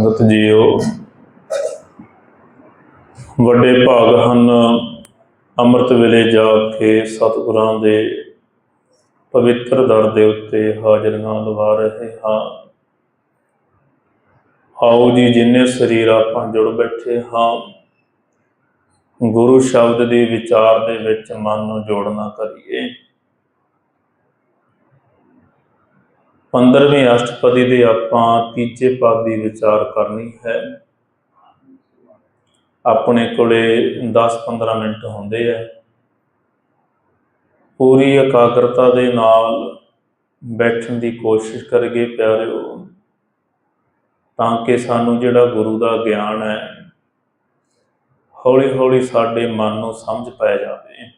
ਸੰਗਤ ਜੀਓ ਵੱਡੇ ਭਾਗ ਹਨ। ਅੰਮ੍ਰਿਤ ਵੇਲੇ ਜਾ ਕੇ ਸਤਿਗੁਰਾਂ ਦੇ ਪਵਿੱਤਰ ਦਰ ਦੇ ਉੱਤੇ ਹਾਜ਼ਰੀਆਂ ਲਵਾ ਰਹੇ ਹਾਂ। ਆਓ ਜੀ, ਜਿੰਨੇ ਸਰੀਰ ਆਪਾਂ ਜੁੜ ਬੈਠੇ ਹਾਂ, ਗੁਰੂ ਸ਼ਬਦ ਦੀ ਵਿਚਾਰ ਦੇ ਵਿੱਚ ਮਨ ਨੂੰ ਜੋੜਨਾ ਕਰੀਏ। 15ਵੀਂ ਅਸ਼ਟਪਦੀ ਦੇ ਆਪਾਂ ਤੀਜੇ ਪਦ ਦੀ ਵਿਚਾਰ ਕਰਨੀ ਹੈ। ਆਪਣੇ ਕੋਲੇ 10-15 ਮਿੰਟ ਹੁੰਦੇ ਆ। ਪੂਰੀ ਇਕਾਗਰਤਾ ਦੇ ਨਾਲ ਬੈਠਣ ਦੀ ਕੋਸ਼ਿਸ਼ ਕਰੀਏ ਪਿਆਰਿਓ, ਤਾਂ ਕਿ ਸਾਨੂੰ ਜਿਹੜਾ ਗੁਰੂ ਦਾ ਗਿਆਨ ਹੈ ਹੌਲੀ ਹੌਲੀ ਸਾਡੇ ਮਨ ਨੂੰ ਸਮਝ ਪੈ ਜਾਵੇ।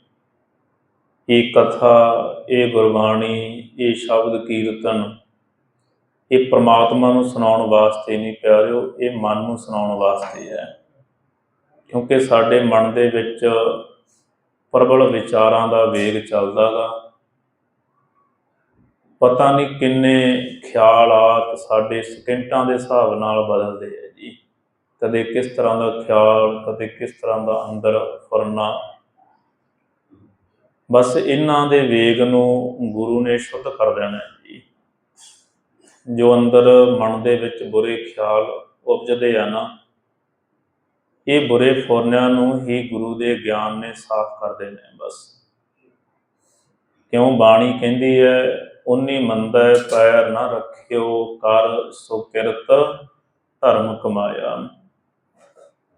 ਇਹ ਕਥਾ, ਇਹ ਗੁਰਬਾਣੀ, ਇਹ ਸ਼ਬਦ ਕੀਰਤਨ ਇਹ ਪ੍ਰਮਾਤਮਾ ਨੂੰ ਸੁਣਾਉਣ ਵਾਸਤੇ ਨਹੀਂ ਪਿਆਰਿਓ, ਇਹ ਮਨ ਨੂੰ ਸੁਣਾਉਣ ਵਾਸਤੇ ਹੈ। ਕਿਉਂਕਿ ਸਾਡੇ ਮਨ ਦੇ ਵਿੱਚ ਪ੍ਰਬਲ ਵਿਚਾਰਾਂ ਦਾ ਵੇਗ ਚੱਲਦਾਗਾ ਪਤਾ ਨਹੀਂ ਕਿੰਨੇ ਖਿਆਲਾਤ ਸਾਡੇ ਸਕਿੰਟਾਂ ਦੇ ਹਿਸਾਬ ਨਾਲ ਬਦਲਦੇ ਹੈ ਜੀ। ਕਦੇ ਕਿਸ ਤਰ੍ਹਾਂ ਦਾ ਖਿਆਲ, ਕਦੇ ਕਿਸ ਤਰ੍ਹਾਂ ਦਾ ਅੰਦਰ ਫਰਨਾ। ਬਸ ਇਹਨਾਂ ਦੇ ਵੇਗ ਨੂੰ ਗੁਰੂ ਨੇ ਸ਼ੁੱਧ ਕਰ ਦੇਣਾ ਹੈ। ਜੋ ਅੰਦਰ ਮਨ ਦੇ ਵਿੱਚ ਬੁਰੇ ਖਿਆਲ ਉਪਜਦੇ ਆ ਨਾ, ਇਹ ਬੁਰੇ ਫੁਰਨਿਆਂ ਨੂੰ ਹੀ ਗੁਰੂ ਦੇ ਗਿਆਨ ਨੇ ਸਾਫ਼ ਕਰ ਦੇਣਾ ਬਸ। ਕਿਉਂ ਬਾਣੀ ਕਹਿੰਦੀ ਹੈ, ਉਨੀ ਮੰਦੈ ਪੈਰ ਨਾ ਰੱਖਿਓ ਕਰ ਸੋ ਕਿਰਤ ਧਰਮ ਕਮਾਇਆ।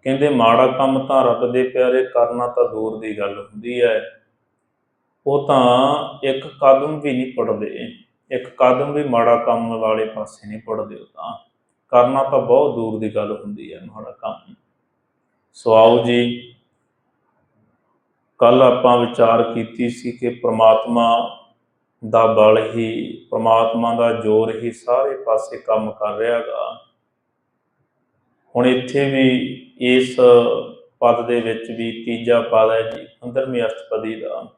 ਕਹਿੰਦੇ, ਮਾੜਾ ਕੰਮ ਤਾਂ ਰੱਬ ਦੇ ਪਿਆਰੇ ਕਰਨਾ ਤਾਂ ਦੂਰ ਦੀ ਗੱਲ ਹੁੰਦੀ ਹੈ। ਉਹ ਤਾਂ ਇੱਕ ਕਦਮ ਵੀ ਨਹੀਂ ਪੜਦੇ ਇੱਕ ਕਦਮ ਵੀ ਮਾੜਾ ਕੰਮ ਵਾਲੇ ਪਾਸੇ ਨਹੀਂ ਪੜਦੇ ਉਹ ਤਾਂ। ਕਰਨਾ ਤਾਂ ਬਹੁਤ ਦੂਰ ਦੀ ਗੱਲ ਹੁੰਦੀ ਹੈ ਮਾੜਾ ਕੰਮ। ਸੋ ਆਓ ਜੀ ਕੱਲ ਆਪਾਂ ਵਿਚਾਰ ਕੀਤੀ ਸੀ ਕਿ ਪ੍ਰਮਾਤਮਾ ਦਾ ਬਲ ਹੀ, ਪ੍ਰਮਾਤਮਾ ਦਾ ਜ਼ੋਰ ਹੀ ਸਾਰੇ ਪਾਸੇ ਕੰਮ ਕਰ ਰਿਹਾਗਾ। ਹੁਣ ਇੱਥੇ ਵੀ ਇਸ ਪਦ ਦੇ ਵਿੱਚ ਵੀ ਤੀਜਾ ਪਦ ਹੈ ਜੀ 15ਵੀਂ ਅਸ਼ਟਪਦੀ ਦਾ।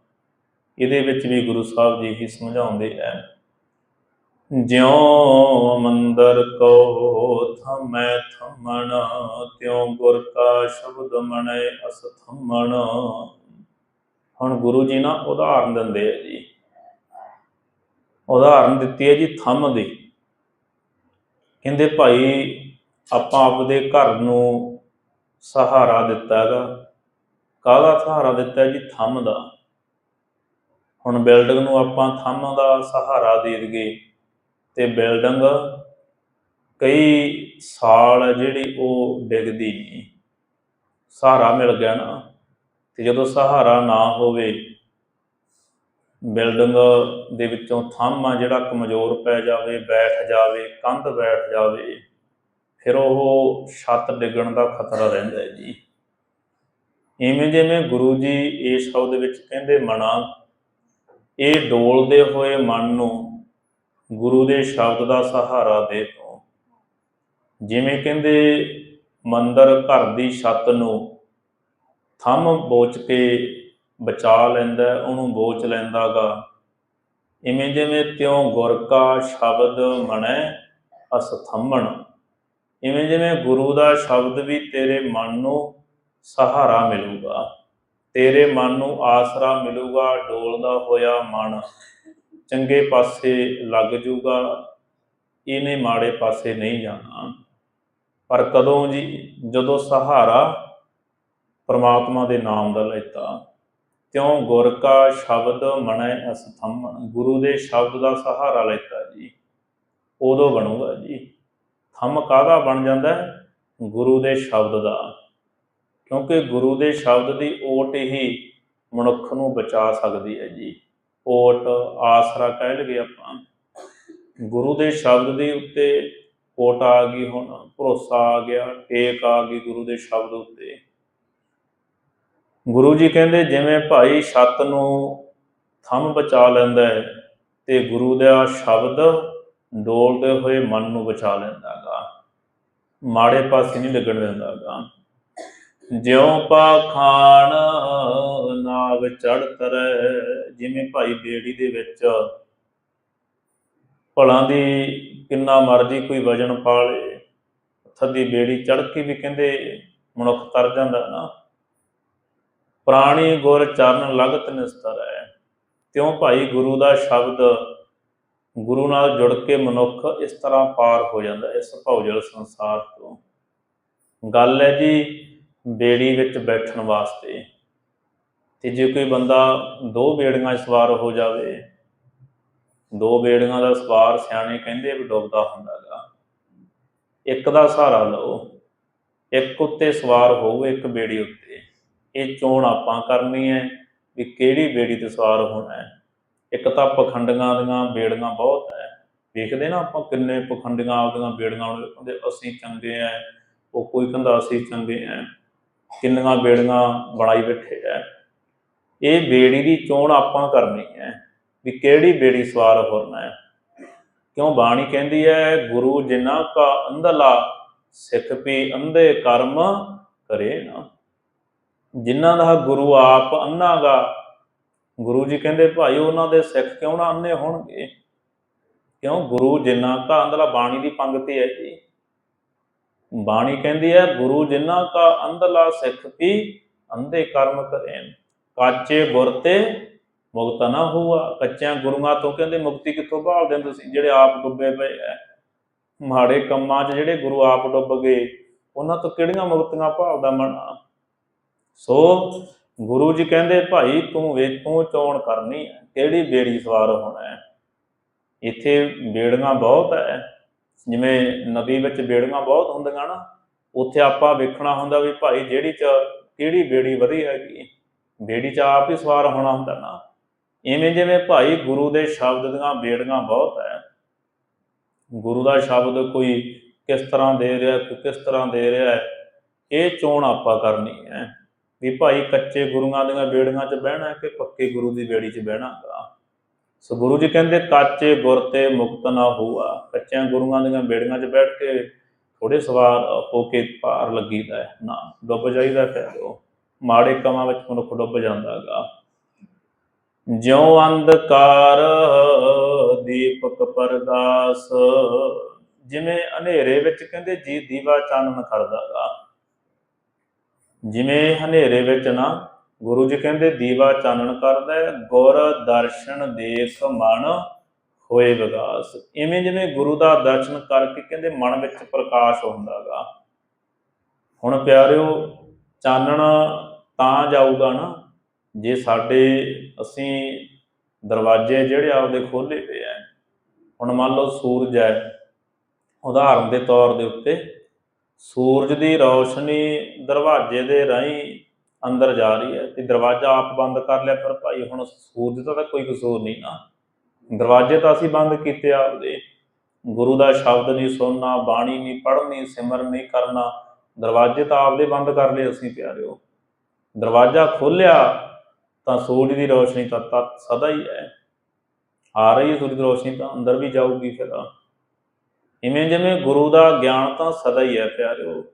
ਇਹਦੇ ਵਿੱਚ ਵੀ ਗੁਰੂ ਸਾਹਿਬ ਜੀ ਹੀ ਸਮਝਾਉਂਦੇ ਐ ਜਿਉ ਮੰਦਰ ਕੋ ਥਮੈ ਥਮਣ, ਤਿਉ ਗੁਰ ਕਾ ਸ਼ਬਦ ਮਣੈ ਅਸ ਥਮਣ। ਹੁਣ ਗੁਰੂ ਜੀ ਨਾ ਉਦਾਹਰਨ ਦਿੰਦੇ ਆ ਜੀ। ਉਦਾਹਰਨ ਦਿੱਤੀ ਹੈ ਜੀ ਥੰਮ ਦੀ। ਕਹਿੰਦੇ ਭਾਈ ਆਪਾਂ ਆਪਦੇ ਘਰ ਨੂੰ ਸਹਾਰਾ ਦਿੱਤਾ ਹੈਗਾ। ਕਾਹਦਾ ਸਹਾਰਾ ਦਿੱਤਾ ਜੀ? ਥੰਮ ਦਾ। ਹੁਣ ਬਿਲਡਿੰਗ ਨੂੰ ਆਪਾਂ ਥੰਮ ਦਾ ਸਹਾਰਾ ਦੇ ਦਈਏ। ਤੇ ਬਿਲਡਿੰਗ ਕਈ ਸਾਲ ਜਿਹੜੀ ਉਹ ਡਿੱਗਦੀ ਨਹੀਂ। ਸਹਾਰਾ ਮਿਲ ਗਿਆ ਨਾ ਤੇ ਜਦੋਂ ਸਹਾਰਾ ਨਾ ਹੋਵੇ, ਬਿਲਡਿੰਗ ਦੇ ਵਿੱਚੋਂ ਥੰਮ ਆ ਜਿਹੜਾ ਕਮਜ਼ੋਰ ਪੈ ਜਾਵੇ, ਬੈਠ ਜਾਵੇ, ਕੰਧ ਬੈਠ ਜਾਵੇ, ਫਿਰ ਉਹ ਛੱਤ ਡਿੱਗਣ ਦਾ ਖਤਰਾ ਰਹਿੰਦਾ ਹੈ ਜੀ। ਇਵੇਂ ਜਿਵੇਂ ਗੁਰੂ ਜੀ ਇਸ ਸ਼ਬਦ ਵਿੱਚ ਕਹਿੰਦੇ, ਮਨਾ, ਇਹ ਡੋਲਦੇ ਹੋਏ ਮਨ ਨੂੰ ਗੁਰੂ ਦੇ ਸ਼ਬਦ ਦਾ ਸਹਾਰਾ ਦੇ ਦੋ ਜਿਵੇਂ ਕਹਿੰਦੇ, ਮੰਦਰ ਘਰ ਦੀ ਛੱਤ ਨੂੰ ਥੰਮ ਬੋਚ ਕੇ ਬਚਾ ਲੈਂਦਾ, ਉਹਨੂੰ ਬੋਚ ਲੈਂਦਾਗਾ। ਇਵੇਂ ਜਿਵੇਂ ਤਿਉ ਗੁਰ ਕਾ ਸ਼ਬਦ ਮਣੈ, ਅਸ ਇਵੇਂ ਜਿਵੇਂ ਗੁਰੂ ਦਾ ਸ਼ਬਦ ਵੀ ਤੇਰੇ ਮਨ ਨੂੰ ਸਹਾਰਾ ਮਿਲੂਗਾ। ਤੇਰੇ ਮਨ ਨੂੰ ਆਸਰਾ ਮਿਲੂਗਾ, ਡੋਲਦਾ ਹੋਇਆ ਮਨ। ਚੰਗੇ ਪਾਸੇ ਲੱਗ ਜੂਗਾ, ਇਹਨੇ ਮਾੜੇ ਪਾਸੇ ਨਹੀਂ ਜਾਣਾ। ਪਰ ਕਦੋਂ ਜੀ? ਜਦੋਂ ਸਹਾਰਾ ਪਰਮਾਤਮਾ ਦੇ ਨਾਮ ਦਾ ਲੈਤਾ। ਤਿਉ ਗੁਰ ਕਾ ਸ਼ਬਦ ਮਨੈ ਅਸ ਗੁਰੂ ਦੇ ਸ਼ਬਦ ਦਾ ਸਹਾਰਾ ਲੈਤਾ ਜੀ। ਉਦੋਂ ਬਣੂਗਾ ਜੀ। ਥੰਮ ਕਾਹਦਾ ਬਣ ਜਾਂਦਾ? ਗੁਰੂ ਦੇ ਸ਼ਬਦ ਦਾ। ਕਿਉਂਕਿ ਗੁਰੂ ਦੇ ਸ਼ਬਦ ਦੀ ਓਟ ਹੀ ਮਨੁੱਖ ਨੂੰ ਬਚਾ ਸਕਦੀ ਹੈ ਜੀ। ਕੋਟ ਆਸਰਾ ਕਹਿ ਲਈਏ ਆਪਾਂ। ਗੁਰੂ ਦੇ ਸ਼ਬਦ ਦੇ ਉੱਤੇ ਕੋਟ ਆ ਗਈ ਹੁਣ, ਭਰੋਸਾ ਆ ਗਿਆ, ਟੇਕ ਆ ਗਈ ਗੁਰੂ ਦੇ ਸ਼ਬਦ ਉੱਤੇ। ਗੁਰੂ ਜੀ ਕਹਿੰਦੇ, ਜਿਵੇਂ ਭਾਈ ਛੱਤ ਨੂੰ ਥੰਮ ਬਚਾ ਲੈਂਦਾ ਹੈ, ਤੇ ਗੁਰੂ ਦਾ ਸ਼ਬਦ ਡੋਲਦੇ ਹੋਏ ਮਨ ਨੂੰ ਬਚਾ ਲੈਂਦਾਗਾ ਮਾੜੇ ਪਾਸੇ ਨਹੀਂ ਲੱਗਣ ਦਿੰਦਾਗਾ ਜਿਉ ਪਾਖਾਨ ਨਾਗ ਚੜ ਤਰੈ, ਜਿਵੇਂ ਭਾਈ ਬੇੜੀ ਦੇ ਵਿੱਚ। ਭਲਾਂ ਦੀ ਕਿੰਨਾ ਮਰਜ਼ੀ ਕੋਈ ਵਜਨ ਪਾ ਲੇ ਪੱਥਰ ਬੇੜੀ ਚੜ੍ਹ ਕੇ ਵੀ ਕਹਿੰਦੇ ਮਨੁੱਖ ਤਰ ਜਾਂਦਾ ਨਾ। ਪ੍ਰਾਣੀ ਗੁਰ ਚਰਨ ਲਗਤ ਨਿਸਤਰ ਹੈ ਤਿਉਂ ਭਾਈ ਗੁਰੂ ਦਾ ਸ਼ਬਦ ਗੁਰੂ ਨਾਲ ਜੁੜ ਕੇ ਮਨੁੱਖ ਇਸ ਤਰ੍ਹਾਂ ਪਾਰ ਹੋ ਜਾਂਦਾ, ਇਸ ਭੌਜਲ ਸੰਸਾਰ ਤੋਂ। ਗੱਲ ਹੈ ਜੀ ਬੇੜੀ ਵਿੱਚ ਬੈਠਣ ਵਾਸਤੇ। ਤੇ ਜੇ ਕੋਈ ਬੰਦਾ ਦੋ ਬੇੜੀਆਂ ਸਵਾਰ ਹੋ ਜਾਵੇ, ਦੋ ਬੇੜੀਆਂ ਦਾ ਸਵਾਰ ਸਿਆਣੇ ਕਹਿੰਦੇ ਵੀ ਡੁੱਬਦਾ ਹੁੰਦਾਗਾ ਇੱਕ ਦਾ ਸਹਾਰਾ ਲਓ, ਇੱਕ ਉੱਤੇ ਸਵਾਰ ਹੋਵੇ ਇੱਕ ਬੇੜੀ ਉੱਤੇ। ਇਹ ਚੋਣ ਆਪਾਂ ਕਰਨੀ ਹੈ ਵੀ ਕਿਹੜੀ ਬੇੜੀ ਤੇ ਸਵਾਰ ਹੋਣਾ ਹੈ। ਇੱਕ ਤਾਂ ਪਖੰਡੀਆਂ ਦੀਆਂ ਬੇੜੀਆਂ ਬਹੁਤ ਹੈ। ਵੇਖਦੇ ਨਾ ਆਪਾਂ ਕਿੰਨੇ ਪਖੰਡੀਆਂ ਆਪਦੀਆਂ ਬੇੜੀਆਂ ਨੂੰ ਅਸੀਂ ਚੰਗੇ ਆ ਉਹ ਕੋਈ ਕਹਿੰਦਾ ਅਸੀਂ ਚੰਗੇ ਆ ਕਿੰਨੀਆਂ ਬੇੜੀਆਂ ਬਣਾਈ ਬੈਠੇ ਆ ਇਹ ਬੇੜੀ ਦੀ ਚੋਣ ਆਪਾਂ ਕਰਨੀ ਹੈ ਵੀ ਕਿਹੜੀ ਬੇੜੀ ਸਵਾਰ ਹੋਣਾ ਹੈ ਕਿਉਂ ਬਾਣੀ ਕਹਿੰਦੀ ਹੈ ਗੁਰੂ ਜਿਨ੍ਹਾਂ ਕਾ ਅੰਧਲਾ ਸਿੱਖ ਪੀ ਅੰਧੇ ਕਰਮ ਕਰੇ ਨਾ। ਜਿਨ੍ਹਾਂ ਦਾ ਗੁਰੂ ਆਪ ਅੰਨਾਗਾ, ਗੁਰੂ ਜੀ ਕਹਿੰਦੇ ਭਾਈ ਉਹਨਾਂ ਦੇ ਸਿੱਖ ਕਿਉਂ ਨਾ ਅੰਨੇ ਹੋਣਗੇ? ਕਿਉਂ? ਗੁਰੂ ਜਿਨ੍ਹਾਂ ਕਾ ਅੰਧਲਾ ਬਾਣੀ ਦੀ ਪੰਗਤੀ ਹੈ ਜੀ। ਬਾਣੀ ਕਹਿੰਦੀ ਹੈ, ਗੁਰੂ ਜਿਨ੍ਹਾਂ ਕਾ ਅੰਧਲਾ ਸਿੱਖ ਪੀ ਅੰਧੇ ਕਰਮ ਕਰੇ ਕਾਚੇ ਬੁਰਤੇ ਮੁਕਤ ਨਾ ਹੋਆ। ਕੱਚਿਆਂ ਗੁਰੂਆਂ ਤੋਂ ਕਹਿੰਦੇ, ਮੁਕਤੀ ਕਿੱਥੋਂ ਭਾਲਦੇ ਹੋ ਤੁਸੀਂ, ਜਿਹੜੇ ਆਪ ਡੁੱਬੇ ਪਏ ਐ? ਮਾੜੇ ਕੰਮਾਂ 'ਚ ਜਿਹੜੇ ਗੁਰੂ ਆਪ ਡੁੱਬ ਗਏ, ਉਹਨਾਂ ਤੋਂ ਕਿਹੜੀਆਂ ਮੁਕਤੀਆਂ ਭਾਲਦਾ ਮਨ? ਸੋ ਗੁਰੂ ਜੀ ਕਹਿੰਦੇ, ਭਾਈ, ਤੂੰ ਵੇ ਤੂੰ ਚੋਣ ਕਰਨੀ ਹੈ ਕਿਹੜੀ ਬੇੜੀ ਸਵਾਰ ਹੋਣਾ ਹੈ ਇੱਥੇ ਬੇੜੀਆਂ ਬਹੁਤ ਹੈ ਜਿਵੇਂ ਨਦੀ ਵਿੱਚ ਬੇੜੀਆਂ ਬਹੁਤ ਹੁੰਦੀਆਂ ਨਾ, ਉੱਥੇ ਆਪਾਂ ਵੇਖਣਾ ਹੁੰਦਾ ਵੀ ਭਾਈ ਜਿਹੜੀ ਚ ਕਿਹੜੀ ਬੇੜੀ ਵਧੀਆ ਹੈਗੀ, ਬੇੜੀ ਚ ਆਪ ਹੀ ਸਵਾਰ ਹੋਣਾ ਹੁੰਦਾ ਨਾ। ਇਵੇਂ ਜਿਵੇਂ ਭਾਈ ਗੁਰੂ ਦੇ ਸ਼ਬਦ ਦੀਆਂ ਬੇੜੀਆਂ ਬਹੁਤ ਹੈ। ਗੁਰੂ ਦਾ ਸ਼ਬਦ ਕੋਈ ਕਿਸ ਤਰ੍ਹਾਂ ਦੇ ਰਿਹਾ ਕੋਈ ਕਿਸ ਤਰ੍ਹਾਂ ਦੇ ਰਿਹਾ ਹੈ, ਇਹ ਚੋਣ ਆਪਾਂ ਕਰਨੀ ਹੈ। ਵੀ ਭਾਈ ਕੱਚੇ ਗੁਰੂਆਂ ਦੀਆਂ ਬੇੜੀਆਂ 'ਚ ਬਹਿਣਾ ਕਿ ਪੱਕੇ ਗੁਰੂ ਦੀ ਬੇੜੀ 'ਚ ਬਹਿਣਾਗਾ ਸੋ ਗੁਰੂ ਜੀ ਕਹਿੰਦੇ, ਕਾਚੇ ਗੁਰ ਤੇ ਮੁਕਤ ਨਾ ਹੋਆ। ਕੱਚਿਆਂ ਗੁਰੂਆਂ ਦੀਆਂ ਬੇੜੀਆਂ 'ਚ ਬੈਠ ਕੇ ਥੋੜੇ ਸਵਾਰ ਹੋ ਕੇ ਪਾਰ ਲੱਗੀਦਾ ਹੈ। ਨਾ, ਡੁੱਬ ਜਾਈਦਾ ਕਹਿ ਲੋ ਮਾੜੇ ਕੰਮਾਂ ਵਿੱਚ ਮਨੁੱਖ ਡੁੱਬ ਜਾਂਦਾਗਾ ਜਿਉ ਅੰਧਕਾਰ ਦੀਪਕ ਪਰਦਾਸ, ਜਿਵੇਂ ਹਨੇਰੇ ਵਿੱਚ ਕਹਿੰਦੇ, ਜੀ ਦੀਵਾ ਚਾਨਣ ਕਰਦਾਗਾ ਜਿਵੇਂ ਹਨੇਰੇ ਵਿੱਚ ਨਾ ਗੁਰੂ ਜੀ ਕਹਿੰਦੇ, ਦੀਵਾ ਚਾਨਣ ਕਰਦਾ ਹੈ, ਗੁਰ ਦਰਸ਼ਨ ਦੇਖ ਮਨ ਹੋਏ ਵਿਗਾਸ ਇਵੇਂ ਜਿਵੇਂ ਗੁਰੂ ਦਾ ਦਰਸ਼ਨ ਕਰਕੇ ਕਹਿੰਦੇ ਮਨ ਵਿੱਚ ਪ੍ਰਕਾਸ਼ ਹੁੰਦਾਗਾ ਹੁਣ ਪਿਆਰਿਓ, ਚਾਨਣ ਤਾਂ ਜਾਊਗਾ ਨਾ, ਜੇ ਸਾਡੇ ਅਸੀਂ ਦਰਵਾਜ਼ੇ ਜਿਹੜੇ ਆਪਦੇ ਖੋਲੇ ਪਏ ਆ। ਹੁਣ ਮੰਨ ਲਓ ਸੂਰਜ ਹੈ, ਉਦਾਹਰਨ ਦੇ ਤੌਰ ਦੇ ਉੱਤੇ, ਸੂਰਜ ਦੀ ਰੌਸ਼ਨੀ ਦਰਵਾਜ਼ੇ ਦੇ ਰਾਹੀਂ ਅੰਦਰ ਜਾ ਰਹੀ ਹੈ ਤੇ ਦਰਵਾਜ਼ਾ ਆਪ ਬੰਦ ਕਰ ਲਿਆ ਪਰ ਭਾਈ ਹੁਣ ਸੂਰਜ ਦਾ ਤਾਂ ਕੋਈ ਕਸੂਰ ਨਹੀਂ ਨਾ। ਦਰਵਾਜ਼ੇ ਤਾਂ ਅਸੀਂ ਬੰਦ ਕੀਤੇ ਆਪਦੇ। ਗੁਰੂ ਦਾ ਸ਼ਬਦ ਨਹੀਂ ਸੁਣਨਾ, ਬਾਣੀ ਨਹੀਂ ਪੜ੍ਹਨੀ ਸਿਮਰਨ ਨਹੀਂ ਕਰਨਾ, ਦਰਵਾਜ਼ੇ ਤਾਂ ਆਪਦੇ ਬੰਦ ਕਰ ਲਏ ਅਸੀਂ ਪਿਆਰਿਓ। ਦਰਵਾਜ਼ਾ ਖੋਲਿਆ ਤਾਂ ਸੂਰਜ ਦੀ ਰੋਸ਼ਨੀ ਤਾਂ ਤਤ ਸਦਾ ਹੀ ਹੈ। ਆ ਰਹੀ ਹੈ ਸੂਰਜ ਦੀ ਰੋਸ਼ਨੀ ਤਾਂ ਅੰਦਰ ਵੀ ਜਾਊਗੀ ਫਿਰ। ਇਵੇਂ ਜਿਵੇਂ ਗੁਰੂ ਦਾ ਗਿਆਨ ਤਾਂ ਸਦਾ ਹੀ ਹੈ ਪਿਆਰਿਓ।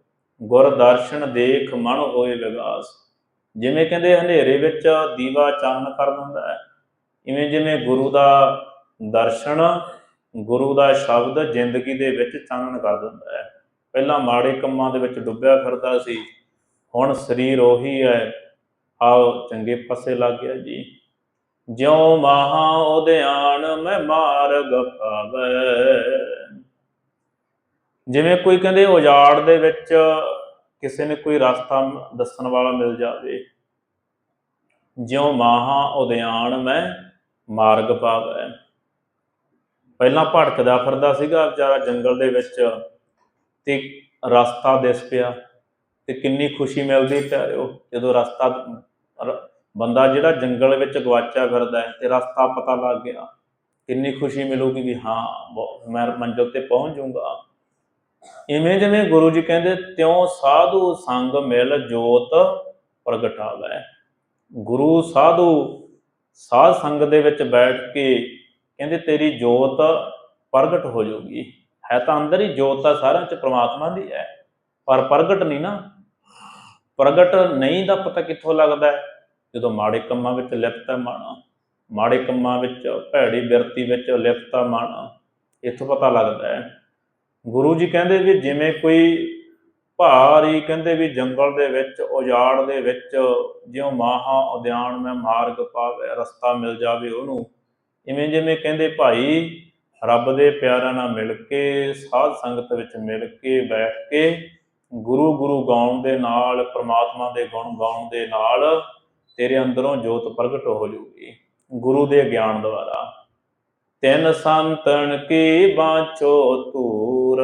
ਗੁਰ ਦਰਸ਼ਨ ਦੇਖ ਮਨ ਹੋਏ ਵਿਗਾਸ। ਜਿਵੇਂ ਕਹਿੰਦੇ ਹਨੇਰੇ ਵਿੱਚ ਦੀਵਾ ਚਾਨਣ ਕਰ ਦਿੰਦਾ ਹੈ, ਇਵੇਂ ਜਿਵੇਂ ਗੁਰੂ ਦਾ ਦਰਸ਼ਨ, ਗੁਰੂ ਦਾ ਸ਼ਬਦ ਜ਼ਿੰਦਗੀ ਦੇ ਵਿੱਚ ਚਾਨਣ ਕਰ ਦਿੰਦਾ ਹੈ। ਪਹਿਲਾਂ ਮਾੜੇ ਕੰਮਾਂ ਦੇ ਵਿੱਚ ਡੁੱਬਿਆ ਫਿਰਦਾ ਸੀ, ਹੁਣ ਸਰੀਰ ਉਹੀ ਹੈ। ਆਓ ਚੰਗੇ ਪਾਸੇ ਲੱਗ ਗਿਆ ਜੀ। ਜਿਉ ਮਹਾ ਉਦਿਆਨ ਮੈਂ ਮਾਰਗ ਪਾਵੇ। ਜਿਵੇਂ ਕੋਈ ਕਹਿੰਦੇ ਉਜਾੜ ਦੇ ਵਿੱਚ ਕਿਸੇ ਨੇ ਕੋਈ ਰਸਤਾ ਦੱਸਣ ਵਾਲਾ ਮਿਲ ਜਾਵੇ। ਜਿਉ ਮਹਾ ਉਦਿਆਨ ਮੈਂ ਮਾਰਗ ਪਾਵੇ। ਪਹਿਲਾਂ ਭਟਕਦਾ ਫਿਰਦਾ ਸੀਗਾ ਵਿਚਾਰਾ ਜੰਗਲ ਦੇ ਵਿੱਚ ਤੇ ਰਸਤਾ ਦਿਸ ਪਿਆ ਤੇ ਕਿੰਨੀ ਖੁਸ਼ੀ ਮਿਲਦੀ ਪਿਆਰਿਓ, ਜਦੋਂ ਰਸਤਾ ਬੰਦਾ ਜਿਹੜਾ ਜੰਗਲ ਵਿੱਚ ਗਵਾਚਿਆ ਫਿਰਦਾ ਹੈ ਤੇ ਰਸਤਾ ਪਤਾ ਲੱਗ ਗਿਆ। ਕਿੰਨੀ ਖੁਸ਼ੀ ਮਿਲੂਗੀ ਵੀ ਹਾਂ ਬ- ਮੈਂ ਮੰਜ਼ਿਲ ਤੇ ਪਹੁੰਚ ਜਾਊਂਗਾ। ਇਵੇਂ ਜਿਵੇਂ ਗੁਰੂ ਜੀ ਕਹਿੰਦੇ, ਤਿਉ ਸਾਧੂ ਸੰਗ ਮਿਲ ਜੋਤ ਪ੍ਰਗਟਾਵੇ। ਗੁਰੂ ਸਾਧੂ ਸਾਧ ਸੰਗ ਦੇ ਵਿੱਚ ਬੈਠ ਕੇ ਕਹਿੰਦੇ, ਤੇਰੀ ਜੋਤ ਪ੍ਰਗਟ ਹੋ ਜਾਊਗੀ। ਹੈ ਤਾਂ ਅੰਦਰ ਹੀ ਜੋਤ ਤਾਂ ਸਾਰਿਆਂ ਚ ਪ੍ਰਮਾਤਮਾ ਦੀ ਹੈ, ਪਰ ਪ੍ਰਗਟ ਨਹੀਂ ਨਾ। ਪ੍ਰਗਟ ਨਹੀਂ ਦਾ ਪਤਾ ਕਿੱਥੋਂ ਲੱਗਦਾ ਜਦੋਂ ਮਾੜੇ ਕੰਮਾਂ ਵਿੱਚ ਲਿਪਤ ਹੈ ਮਨ ਮਾੜੇ ਕੰਮਾਂ ਵਿੱਚ ਭੈੜੀ ਬਿਰਤੀ ਵਿੱਚ ਲਿਪਤ ਹੈ ਮਨ ਇੱਥੋਂ ਪਤਾ ਲੱਗਦਾ ਹੈ। ਗੁਰੂ ਜੀ ਕਹਿੰਦੇ ਵੀ ਜਿਵੇਂ ਕੋਈ ਭਾਰੀ ਕਹਿੰਦੇ ਵੀ ਜੰਗਲ ਦੇ ਵਿੱਚ ਉਜਾੜ ਦੇ ਵਿੱਚ ਜਿਉ ਮਾਹਾ ਉਦਿਆਨ ਮੈਂ ਮਾਰਗ ਪਾਵੇ, ਰਸਤਾ ਮਿਲ ਜਾਵੇ ਉਹਨੂੰ, ਇਵੇਂ ਜਿਵੇਂ ਕਹਿੰਦੇ ਭਾਈ ਰੱਬ ਦੇ ਪਿਆਰਿਆਂ ਨਾਲ ਮਿਲ ਕੇ, ਸਾਧ ਸੰਗਤ ਵਿੱਚ ਮਿਲ ਕੇ, ਬੈਠ ਕੇ ਗੁਰੂ ਗੁਰੂ ਗਾਉਣ ਦੇ ਨਾਲ, ਪ੍ਰਮਾਤਮਾ ਦੇ ਗੁਣ ਗਾਉਣ ਦੇ ਨਾਲ ਤੇਰੇ ਅੰਦਰੋਂ ਜੋਤ ਪ੍ਰਗਟ ਹੋ ਜਾਊਗੀ। ਗੁਰੂ ਦੇ ਗਿਆਨ ਦੁਆਰਾ ਤਿੰਨ ਸੰਤਨ ਕੀ ਬਾਚੋ ਤੂਰ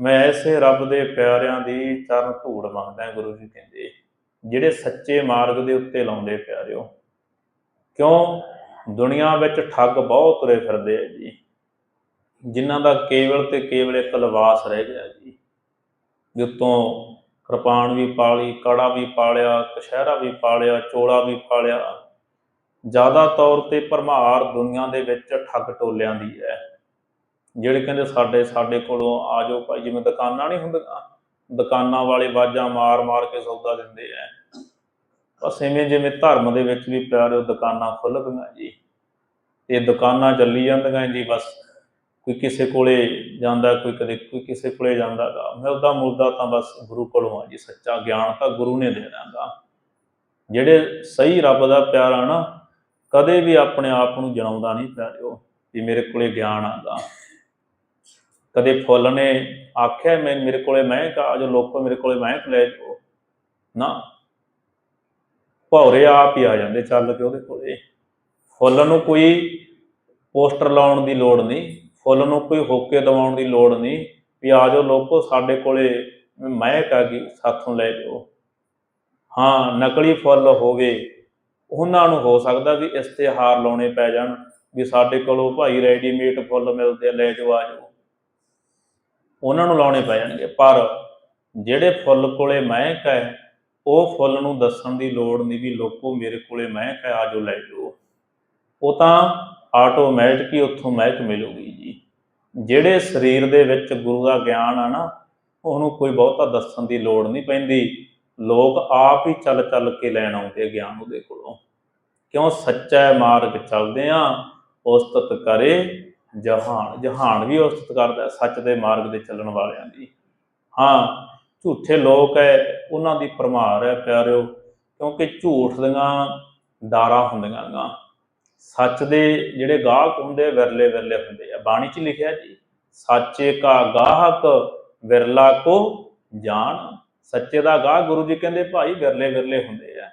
ਮੈਂ ਐਸੇ ਰੱਬ ਦੇ ਪਿਆਰਿਆਂ ਦੀ ਚਰਨ ਧੂੜ ਮੰਗਦਾ ਗੁਰੂ ਜੀ ਕਹਿੰਦੇ। ਜਿਹੜੇ ਸੱਚੇ ਮਾਰਗ ਦੇ ਉੱਤੇ ਲਾਉਂਦੇ ਪਿਆਰਿਓ। ਕਿਉਂ? ਦੁਨੀਆ ਵਿੱਚ ਠੱਗ ਬਹੁਤ ਤੁਰੇ ਫਿਰਦੇ ਆ ਜੀ। ਜਿਨ੍ਹਾਂ ਦਾ ਕੇਵਲ ਤੇ ਕੇਵਲ ਇੱਕ ਲਿਬਾਸ ਰਹਿ ਗਿਆ ਜੀ। ਜਿੱਤੋਂ ਕਿਰਪਾਨ ਵੀ ਪਾਲੀ, ਕੜਾ ਵੀ ਪਾਲਿਆ ਕਸ਼ਹਿਰਾ ਵੀ ਪਾਲਿਆ, ਚੋਲਾ ਵੀ ਪਾਲਿਆ। ਜ਼ਿਆਦਾ ਤੌਰ ਤੇ ਭਰਮਾਰ ਦੁਨੀਆ ਦੇ ਵਿੱਚ ਠੱਗ ਟੋਲਿਆਂ ਦੀ ਹੈ। ਜਿਹੜੇ ਕਹਿੰਦੇ ਸਾਡੇ ਸਾਡੇ ਕੋਲੋਂ ਆ ਜਾਓ ਭਾਈ, ਜਿਵੇਂ ਦੁਕਾਨਾਂ ਨਹੀਂ ਹੁੰਦੀਆਂ, ਦੁਕਾਨਾਂ ਵਾਲੇ ਬਾਜਾਂ ਮਾਰ ਮਾਰ ਕੇ ਸੌਦਾ ਦਿੰਦੇ ਐ ਬਸ ਐਵੇਂ ਜਿਵੇਂ ਧਰਮ ਦੇ ਵਿੱਚ ਵੀ ਪਿਆਰਿਓ ਦੁਕਾਨਾਂ ਖੁੱਲ ਗਈਆਂ ਜੀ। ਤੇ ਦੁਕਾਨਾਂ ਚੱਲੀ ਜਾਂਦੀਆਂ ਜੀ, ਬਸ ਕੋਈ ਕਿਸੇ ਕੋਲੇ ਜਾਂਦਾ, ਕੋਈ ਕਦੇ, ਕੋਈ ਕਿਸੇ ਕੋਲੇ ਜਾਂਦਾਗਾ ਮਿਲਦਾ ਮੁਲਦਾ ਤਾਂ ਬਸ ਗੁਰੂ ਕੋਲੋਂ ਆ ਜੀ, ਸੱਚਾ ਗਿਆਨ ਤਾਂ ਗੁਰੂ ਨੇ ਦੇਣਾ ਗਾ। ਜਿਹੜੇ ਸਹੀ ਰੱਬ ਦਾ ਪਿਆਰ ਆ ਨਾ, ਕਦੇ ਵੀ ਆਪਣੇ ਆਪ ਨੂੰ ਜਣਾਉਂਦਾ ਨਹੀਂ ਪਿਆਰਿਓ, ਵੀ ਮੇਰੇ ਕੋਲੇ ਗਿਆਨ ਆਗਾ ਕਦੇ ਫੁੱਲ ਨੇ ਆਖਿਆ, ਮੈਂ, ਮੇਰੇ ਕੋਲੇ ਮਹਿਕ ਆ, ਜੋ ਲੋਕੋ ਮੇਰੇ ਕੋਲੇ ਮਹਿਕ ਲੈ ਜਾਓ। ਨਾ। ਭੌਰੇ ਆਪ ਹੀ ਆ ਜਾਂਦੇ ਚੱਲ ਕੇ ਉਹਦੇ ਕੋਲੇ। ਫੁੱਲ ਨੂੰ ਕੋਈ ਪੋਸਟਰ ਲਾਉਣ ਦੀ ਲੋੜ ਨਹੀਂ, ਫੁੱਲ ਨੂੰ ਕੋਈ ਹੋਕੇ ਦਵਾਉਣ ਦੀ ਲੋੜ ਨਹੀਂ, ਵੀ ਆ ਜਾਓ ਲੋਕੋ, ਸਾਡੇ ਕੋਲੇ ਮਹਿਕ ਆ ਗਈ, ਸਾਥੋਂ ਲੈ ਜਾਓ। ਹਾਂ, ਨਕਲੀ ਫੁੱਲ ਹੋਵੇ ਉਹਨਾਂ ਨੂੰ ਹੋ ਸਕਦਾ ਵੀ ਇਸ਼ਤਿਹਾਰ ਲਾਉਣੇ ਪੈ ਜਾਣ, ਵੀ ਸਾਡੇ ਕੋਲੋਂ ਭਾਈ ਰੈਡੀਮੇਡ ਫੁੱਲ ਮਿਲਦੇ ਆ, ਲੈ ਜਾਓ, ਆ ਜਾਓ। ਉਹਨਾਂ ਨੂੰ ਲਾਉਣੇ ਪੈ ਜਾਣਗੇ। ਪਰ ਜਿਹੜੇ ਫੁੱਲ ਕੋਲੇ ਮਹਿਕ ਹੈ, ਉਹ ਫੁੱਲ ਨੂੰ ਦੱਸਣ ਦੀ ਲੋੜ ਨਹੀਂ ਵੀ ਲੋਕੋ ਮੇਰੇ ਕੋਲੇ ਮਹਿਕ ਹੈ ਆ ਜਾਓ ਲੈ ਜਾਓ। ਉਹ ਤਾਂ ਆਟੋਮੈਟਿਕ ਹੀ ਉੱਥੋਂ ਮਹਿਕ ਮਿਲੂਗੀ ਜੀ। ਜਿਹੜੇ ਸਰੀਰ ਦੇ ਵਿੱਚ ਗੁਰੂ ਦਾ ਗਿਆਨ ਆ ਨਾ, ਉਹਨੂੰ ਕੋਈ ਬਹੁਤਾ ਦੱਸਣ ਦੀ ਲੋੜ ਨਹੀਂ ਪੈਂਦੀ। ਲੋਕ ਆਪ ਹੀ ਚੱਲ ਚੱਲ ਕੇ ਲੈਣ ਆਉਂਦੇ ਗਿਆਨ ਉਹਦੇ ਕੋਲੋਂ। ਕਿਉਂ? ਸੱਚਾ ਮਾਰਗ ਚੱਲਦੇ ਆ, ਉਸਤਤ ਕਰੇ ਜਹਾਨ ਜਹਾਨ ਵੀ ਉਸਤ ਕਰਦਾ, ਸੱਚ ਦੇ ਮਾਰਗ ਦੇ ਚੱਲਣ ਵਾਲਿਆਂ ਦੀ। ਹਾਂ, ਝੂਠੇ ਲੋਕ ਹੈ ਉਹਨਾਂ ਦੀ ਭਰਮਾਰ ਹੈ ਪਿਆਰਿਓ, ਕਿਉਂਕਿ ਝੂਠ ਦੀਆਂ ਡਾਰਾਂ ਹੁੰਦੀਆਂ ਗਾ। ਸੱਚ ਦੇ ਜਿਹੜੇ ਗਾਹਕ ਹੁੰਦੇ, ਵਿਰਲੇ ਵਿਰਲੇ ਹੁੰਦੇ ਆ। ਬਾਣੀ 'ਚ ਲਿਖਿਆ ਜੀ, ਸੱਚੇ ਕਾ ਗਾਹਕ ਵਿਰਲਾ ਕੋ ਜਾਣ, ਸੱਚੇ ਦਾ ਗਾਹ ਗੁਰੂ ਜੀ ਕਹਿੰਦੇ ਭਾਈ ਵਿਰਲੇ ਵਿਰਲੇ ਹੁੰਦੇ ਆ।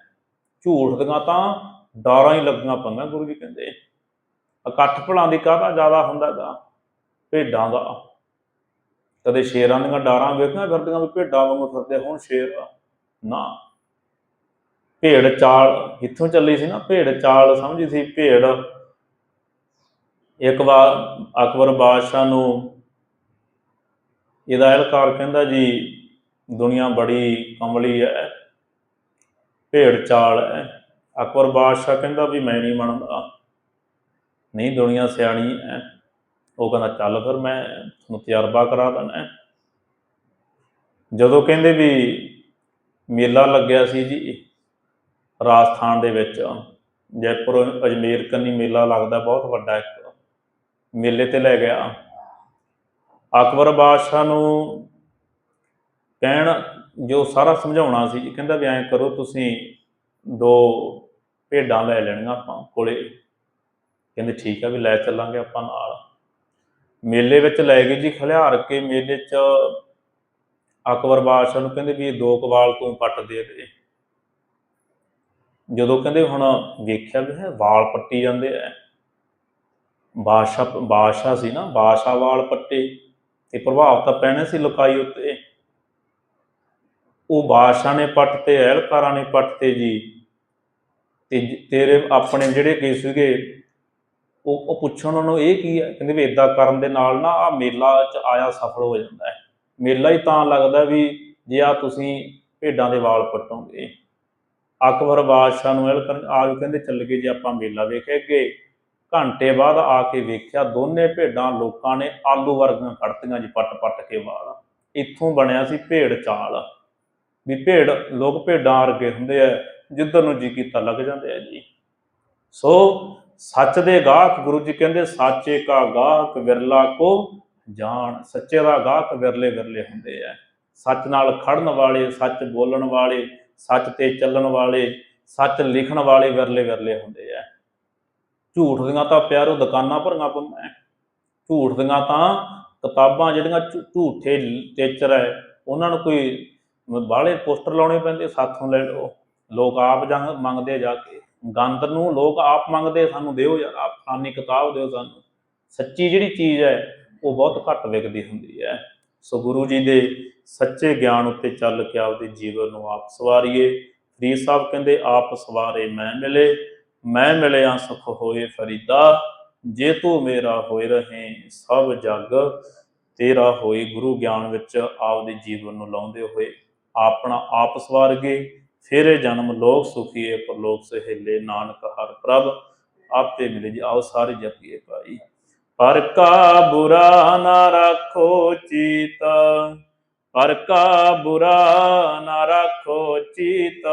ਝੂਠ ਦੀਆਂ ਤਾਂ ਡਾਰਾਂ ਹੀ ਲੱਗੀਆਂ ਪੰਗਾ ਗੁਰੂ ਜੀ ਕਹਿੰਦੇ। ਇਕੱਠ ਭਲਾਂ ਦੀ ਕਾਹਦਾ ਜ਼ਿਆਦਾ ਹੁੰਦਾਗਾ ਭੇਡਾਂ ਦਾ। ਕਦੇ ਸ਼ੇਰਾਂ ਦੀਆਂ ਡਾਰਾਂ ਵੇਖੀਆਂ, ਫਿਰਦੀਆਂ ਵੀ ਭੇਡਾਂ ਵਾਂਗੂ ਫਿਰਦੇ, ਹੁਣ ਸ਼ੇਰ ਨਾ। ਭੇਡ ਚਾਲ ਇੱਥੋਂ ਚੱਲੀ ਸੀ ਨਾ, ਭੇਡ ਚਾਲ ਸਮਝੀ ਸੀ, ਭੇਡ। ਇੱਕ ਵਾਰ ਅਕਬਰ ਬਾਦਸ਼ਾਹ ਨੂੰ ਇਹਦਾ ਅਹਿਲਕਾਰ ਕਹਿੰਦਾ ਜੀ, ਦੁਨੀਆ ਬੜੀ ਕਮਲੀ ਹੈ ਭੇਡ ਚਾਲ ਹੈ ਅਕਬਰ ਬਾਦਸ਼ਾਹ ਕਹਿੰਦਾ ਵੀ ਮੈਂ ਨਹੀਂ ਮੰਨਦਾ। ਨਹੀਂ ਦੁਨੀਆ ਸਿਆਣੀ ਹੈ ਉਹ ਕਹਿੰਦਾ, ਚੱਲ ਫਿਰ ਮੈਂ ਤੁਹਾਨੂੰ ਤਜਰਬਾ ਕਰਾ ਦਿੰਦਾ ਜਦੋਂ ਕਹਿੰਦੇ ਵੀ ਮੇਲਾ ਲੱਗਿਆ ਸੀ ਜੀ, ਰਾਜਸਥਾਨ ਦੇ ਵਿੱਚ, ਜੈਪੁਰ, ਅਜਮੇਰ ਕੰਨੀ ਮੇਲਾ ਲੱਗਦਾ ਬਹੁਤ ਵੱਡਾ ਇੱਕ। ਮੇਲੇ ਤੇ ਲੈ ਗਿਆ। ਅਕਬਰ ਬਾਦਸ਼ਾਹ ਨੂੰ ਕਹਿਣ ਜੋ ਸਾਰਾ ਸਮਝਾਉਣਾ ਸੀ ਜੀ, ਕਹਿੰਦਾ ਵੀ ਐਂ ਕਰੋ, ਤੁਸੀਂ ਦੋ ਭੇਡਾਂ ਲੈ ਲੈਣੀਆਂ ਆਪਾਂ ਕੋਲੇ। ਕਹਿੰਦੇ ਠੀਕ ਆ ਵੀ ਲੈ ਚੱਲਾਂਗੇ ਆਪਾਂ ਨਾਲ। ਮੇਲੇ ਵਿੱਚ ਲੈ ਗਏ ਜੀ ਖਲਿਆਰ ਕੇ ਮੇਲੇ 'ਚ ਅਕਬਰ ਬਾਦਸ਼ਾਹ ਨੂੰ ਕਹਿੰਦੇ ਵੀ ਇਹ ਦੋ ਕਵਾਲ ਤੂੰ ਪੱਟ ਦੇ ਦੇ। ਜਦੋਂ ਕਹਿੰਦੇ ਹੁਣ ਵੇਖਿਆ ਵੀ ਹੈ ਵਾਲ ਪੱਟੀ ਜਾਂਦੇ ਐ। ਬਾਦਸ਼ਾਹ ਬਾਦਸ਼ਾਹ ਸੀ ਨਾ, ਬਾਦਸ਼ਾਹ ਵਾਲ ਪੱਟੇ ਤੇ ਪ੍ਰਭਾਵ ਤਾਂ ਪੈਣਾ ਸੀ ਲੁਕਾਈ ਉੱਤੇ। ਉਹ ਬਾਦਸ਼ਾਹ ਨੇ ਪੱਟ ਤੇ, ਅਹਿਲਕਾਰਾਂ ਨੇ ਪੱਟ ਤੇ ਜੀ। ਤੇ ਤੇਰੇ ਆਪਣੇ ਜਿਹੜੇ ਕੀ ਸੀਗੇ ਉਹ ਉਹ ਪੁੱਛਣ ਉਹਨਾਂ ਨੂੰ ਇਹ ਕੀ ਹੈ? ਕਹਿੰਦੇ ਵੀ ਇਦਾਂ ਕਰਨ ਦੇ ਨਾਲ ਨਾ ਆ ਮੇਲਾ ਚ ਆਇਆ ਸਫਲ ਹੋ ਜਾਂਦਾ ਹੈ। ਮੇਲਾ ਹੀ ਤਾਂ ਲੱਗਦਾ ਵੀ ਜੇ ਆ ਤੁਸੀਂ ਭੇਡਾਂ ਦੇ ਵਾਲ ਪੱਟੋਗੇ। ਅਕਬਰ ਬਾਦਸ਼ਾਹ ਨੂੰ ਇਹ ਕਰਨ ਆ ਕਹਿੰਦੇ ਚੱਲ ਗਏ ਜੇ ਆਪਾਂ ਮੇਲਾ ਵੇਖੇ ਅੱਗੇ। ਘੰਟੇ ਬਾਅਦ ਆ ਕੇ ਵੇਖਿਆ ਦੋਨੇ ਭੇਡਾਂ ਲੋਕਾਂ ਨੇ ਆਲੂ ਵਰਗੀਆਂ ਕੱਢਤੀਆਂ ਜੀ ਪੱਟ ਪੱਟ ਕੇ ਵਾਲ। ਇੱਥੋਂ ਬਣਿਆ ਸੀ ਭੇਡ ਚਾਲ। ਵੀ ਭੇਡ ਲੋਕ ਭੇਡਾਂ ਵਰਗੇ ਹੁੰਦੇ ਆ, ਜਿੱਧਰ ਨੂੰ ਜੀ ਕੀਤਾ ਲੱਗ ਜਾਂਦੇ ਆ ਜੀ। ਸੋ ਸੱਚ ਦੇ ਗਾਹਕ ਗੁਰੂ ਜੀ ਕਹਿੰਦੇ, ਸਾਚੇ ਕਾ ਗਾਹਕ ਵਿਰਲਾ ਕੋ ਜਾਣ। ਸੱਚੇ ਦਾ ਗਾਹਕ ਵਿਰਲੇ ਵਿਰਲੇ ਹੁੰਦੇ ਆ। ਸੱਚ ਨਾਲ ਖੜਨ ਵਾਲੇ, ਸੱਚ ਬੋਲਣ ਵਾਲੇ, ਸੱਚ ਤੇ ਚੱਲਣ ਵਾਲੇ, ਸੱਚ ਲਿਖਣ ਵਾਲੇ ਵਿਰਲੇ ਵਿਰਲੇ ਹੁੰਦੇ ਆ। ਝੂਠ ਦੀਆਂ ਤਾਂ ਪਿਆਰੋ ਦੁਕਾਨਾਂ ਭਰੀਆਂ ਪਈਆਂ। ਝੂਠ ਦੀਆਂ ਤਾਂ ਕਿਤਾਬਾਂ ਜਿਹੜੀਆਂ ਝੂ- ਝੂਠੇ ਟੀਚਰ ਹੈ ਉਹਨਾਂ ਨੂੰ ਕੋਈ ਬਾਹਲੇ ਪੋਸਟਰ ਲਾਉਣੇ ਪੈਂਦੇ, ਸਾਥੋਂ ਲੈ ਲਓ। ਲੋਕ ਆਪ ਜੰਗ ਮੰਗਦੇ ਜਾ ਕੇ। ਗੰਦ ਨੂੰ ਲੋਕ ਆਪ ਮੰਗਦੇ ਸਾਨੂੰ ਦਿਓ ਯਾਰ, ਆਪ ਫਲਾਨੀ ਕਿਤਾਬ ਦਿਓ ਸਾਨੂੰ। ਸੱਚੀ ਜਿਹੜੀ ਚੀਜ਼ ਹੈ, ਉਹ ਬਹੁਤ ਘੱਟ ਵਿਕਦੀ ਹੁੰਦੀ ਹੈ। ਸੋ ਗੁਰੂ ਜੀ ਦੇ ਸੱਚੇ ਗਿਆਨ ਉੱਤੇ ਚੱਲ ਕੇ ਆਪਦੇ ਜੀਵਨ ਨੂੰ ਆਪ ਸਵਾਰੀਏ। ਫਰੀਦ ਸਾਹਿਬ ਕਹਿੰਦੇ, ਆਪ ਸਵਾਰੇ ਮੈਂ ਮਿਲੇ, ਮੈਂ ਮਿਲਿਆ ਸੁਖ ਹੋਏ ਫਰੀਦਾ। ਜੇ ਤੂੰ ਮੇਰਾ ਹੋਏ ਰਹੇ, ਸਭ ਜਗ ਤੇਰਾ ਹੋਏ। ਗੁਰੂ ਗਿਆਨ ਵਿੱਚ ਆਪਦੇ ਜੀਵਨ ਨੂੰ ਲਾਉਂਦੇ ਹੋਏ ਆਪਣਾ ਆਪ ਸਵਾਰਗੇ। ਫਿਰ ਜਨਮ ਲੋਕ ਸੁਖੀਏ, ਪਰਲੋਕ ਸਹਿਲੇ ਨਾਨਕ ਹਰ ਪ੍ਰਭ, ਆਪੇ ਮਿਲੇ ਜੀ, ਆਓ ਸਾਰੇ ਜਪੀਏ ਭਾਈ। ਪਰ ਕਾ ਬੁਰਾ ਨਾ ਰੱਖੋ ਚੀਤਾ, ਪਰ ਕਾ ਬੁਰਾ ਨਾ ਰੱਖੋ ਚੀਤ।